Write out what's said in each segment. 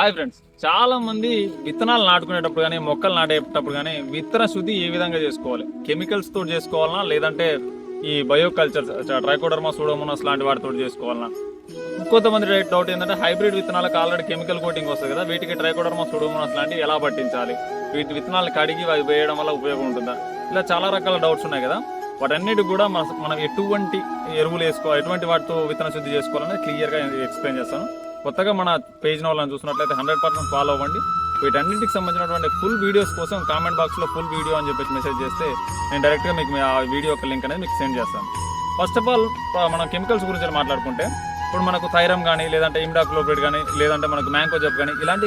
Hi friends. చాలా మంది విత్తనాలు నాటుకునేటప్పుడు కానీ మొక్కలు నాటేటప్పుడు కానీ విత్తన శుద్ధి ఏ విధంగా చేసుకోవాలి? కెమికల్స్ తోటి చేసుకోవాలనా? లేదంటే ఈ బయోకల్చర్ ట్రైకోడర్మా సూడోమోనాస్ లాంటి వాటితో చేసుకోవాలనా? కొంతమంది డౌట్ ఏంటంటే హైబ్రిడ్ విత్తనాలకు ఆల్రెడీ కెమికల్ కోటింగ్ వస్తుంది కదా వీటికి ట్రైకోడర్మా సూడోమోనాస్ లాంటివి ఎలా పట్టించాలి? వీటి విత్తనాలు కడిగి అవి వేయడం వల్ల ఉపయోగం ఉంటుందా? ఇలా చాలా రకాల డౌట్స్ ఉన్నాయి కదా. వాటన్నిటికి కూడా మన మనం ఎటువంటి ఎరువులు వేసుకోవాలి ఎటువంటి వాటితో విత్తన శుద్ధి చేసుకోవాలని క్లియర్గా ఎక్స్ప్లెయిన్ చేస్తాను. కొత్తగా మన పేజ్ వాళ్ళని చూసినట్లయితే హండ్రెడ్ పర్సెంట్ ఫాలో అవ్వండి. వీటన్నింటికి సంబంధించినటువంటి ఫుల్ వీడియోస్ కోసం కామెంట్ బాక్స్లో ఫుల్ వీడియో అని చెప్పేసి మెసేజ్ చేస్తే నేను డైరెక్ట్గా మీకు ఆ వీడియో యొక్క లింక్ అనేది మీకు సెండ్ చేస్తాను. ఫస్ట్ ఆఫ్ ఆల్ మనం కెమికల్స్ గురించి మాట్లాడుకుంటే ఇప్పుడు మనకు థైరమ్ కానీ లేదంటే ఇమ్డాక్లోపేట్ కానీ లేదంటే మనకు మ్యాంకోజబ్ కానీ ఇలాంటి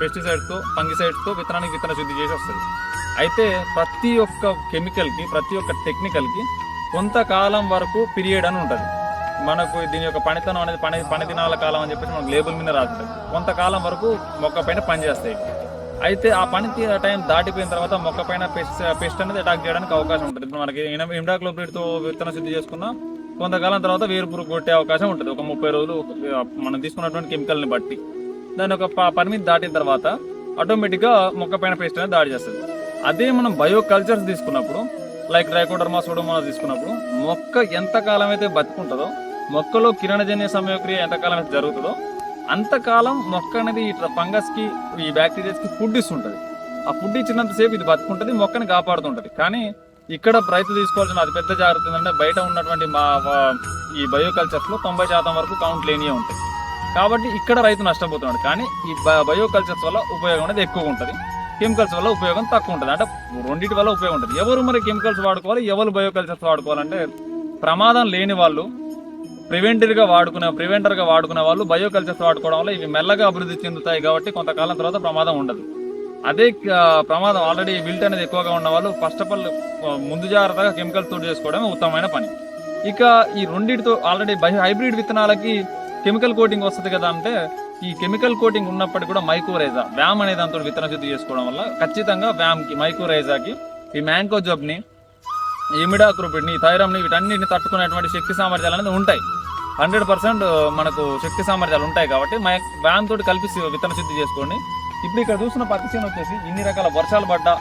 పెస్టిసైడ్స్తో పంగిసైడ్స్తో విత్తనానికి విత్తన శుద్ధి చేసి వస్తుంది. అయితే ప్రతి ఒక్క కెమికల్కి ప్రతి ఒక్క టెక్నికల్కి కొంతకాలం వరకు పీరియడ్ అని ఉంటుంది. మనకు దీని యొక్క పనితనం అనేది పని పని దినాల కాలం అని చెప్పేసి మనకు లేబుల్ మీద రాస్తాయి. కొంతకాలం వరకు మొక్క పైన పనిచేస్తాయి. అయితే ఆ పని టైం దాటిపోయిన తర్వాత మొక్క పైన పెస్ట్ పెస్ట్ అనేది అటాక్ చేయడానికి అవకాశం ఉంటుంది. ఇప్పుడు మనకి ఇమ్డాక్లోపేట్తో విత్తన శుద్ధి చేసుకున్న కొంతకాలం తర్వాత వేరు పురుగు కొట్టే అవకాశం ఉంటుంది. ఒక ముప్పై రోజులు మనం తీసుకున్నటువంటి కెమికల్ని బట్టి. దాని ఒక ప- పరిమితి దాటిన తర్వాత ఆటోమేటిక్గా మొక్క పైన పేస్ట్ అనేది దాడి చేస్తుంది. అదే మనం బయో కల్చర్స్ తీసుకున్నప్పుడు లైక్ ట్రైకోడర్మా సూడోమోనాస్ తీసుకున్నప్పుడు మొక్క ఎంతకాలం అయితే బతుకుంటుందో మొక్కలో కిరణజన్య సమయక్రియ ఎంతకాలం అయితే జరుగుతుందో అంతకాలం మొక్క అనేది ఈ ఫంగస్కి ఈ బ్యాక్టీరియాస్కి ఫుడ్ ఇస్తుంటుంది. ఆ ఫుడ్ ఇచ్చినంతసేపు ఇది బతుకుంటుంది మొక్కని కాపాడుతుంటుంది. కానీ ఇక్కడ రైతు తీసుకోవాల్సిన అతిపెద్ద జాగ్రత్త ఏంటంటే బయట ఉన్నటువంటి మా ఈ బయోకల్చర్స్లో తొంభై శాతం వరకు కౌంట్ లేనియే ఉంటాయి. కాబట్టి ఇక్కడ రైతు నష్టపోతున్నాడు. కానీ ఈ బయోకల్చర్స్ వల్ల ఉపయోగం అనేది ఎక్కువ ఉంటుంది. కెమికల్స్ వల్ల ఉపయోగం తక్కువ ఉంటుంది. అంటే రెండింటి వల్ల ఉపయోగం ఉంటుంది. ఎవరు మరి కెమికల్స్ వాడుకోవాలి ఎవరు బయోకల్చర్స్ వాడుకోవాలంటే ప్రమాదం లేని వాళ్ళు ప్రివెంటర్గా వాడుకునే ప్రివెంటర్గా వాడుకునే వాళ్ళు బయోకల్చర్స్ వాడుకోవడం వల్ల ఇవి మెల్లగా అభివృద్ధి చెందుతాయి కాబట్టి కొంతకాలం తర్వాత ప్రమాదం ఉండదు. అదే ప్రమాదం ఆల్రెడీ బిల్ట్ అనేది ఎక్కువగా ఉన్న వాళ్ళు ఫస్ట్ ఆఫ్ ఆల్ ముందు జాగ్రత్తగా కెమికల్స్ తోడు చేసుకోవడమే ఉత్తమమైన పని. ఇక ఈ రెండింటితో ఆల్రెడీ బయో హైబ్రిడ్ విత్తనాలకి కెమికల్ కోటింగ్ వస్తుంది కదా అంటే ఈ కెమికల్ కోటింగ్ ఉన్నప్పటికీ కూడా మైకోరైజా వ్యామ్ అనే దాంతో విత్తన శుద్ధి చేసుకోవడం వల్ల ఖచ్చితంగా వ్యామ్కి మైకోరైజాకి ఈ మ్యాంకో జబ్ని ఇమిడాక్రోపిడ్ని థైరమ్ని వీటన్నిటిని తట్టుకునేటువంటి శక్తి సామర్థ్యాలు అనేది ఉంటాయి. హండ్రెడ్ పర్సెంట్ మనకు శక్తి సామర్థ్యాలు ఉంటాయి కాబట్టి మై వ్యామ్ తోటి కలిపి విత్తన శుద్ధి చేసుకోండి. ఇప్పుడు ఇక్కడ చూసిన పత్తి చేను వచ్చేసి ఇన్ని రకాల వర్షాలు పడ్డా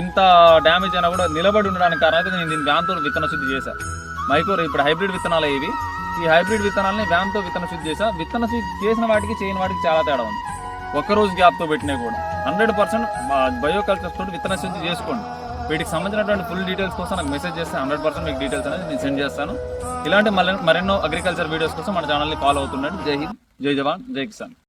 ఇంత డ్యామేజ్ అయినా కూడా నిలబడి ఉండడానికి కారణం అయితే నేను దీని వ్యాన్ తోటి విత్తన శుద్ధి చేశాను మైకోర్ ఇప్పుడు హైబ్రిడ్ విత్తనాలు ఇవి. ఈ హైబ్రిడ్ విత్తనాలని వ్యాన్తో విత్తన శుద్ధి చేసా. విత్తన శుద్ధి చేసిన వాటికి చేయని వాటికి చాలా తేడా ఉంది. ఒక్కరోజు రోజు పెట్టినా కూడా. హండ్రెడ్ పర్సెంట్ బయోకల్చర్స్ తోటి విత్తన శుద్ధి చేసుకోండి. వీటికి సంబంధించినటువంటి ఫుల్ డీటెయిల్స్ కోసం నాకు మెసేజ్ చేస్తే హండ్రెడ్ పర్సెంట్ మీకు డీటెయిల్స్ అనేది నేను సెండ్ చేస్తాను. ఇలాంటి మరెన్నో అగ్రికల్చర్ వీడియోస్ కోసం మన ఛానల్ని ఫాలో అవుతుండండి. జై హింద్ జై జవాన్ జై కిసాన్.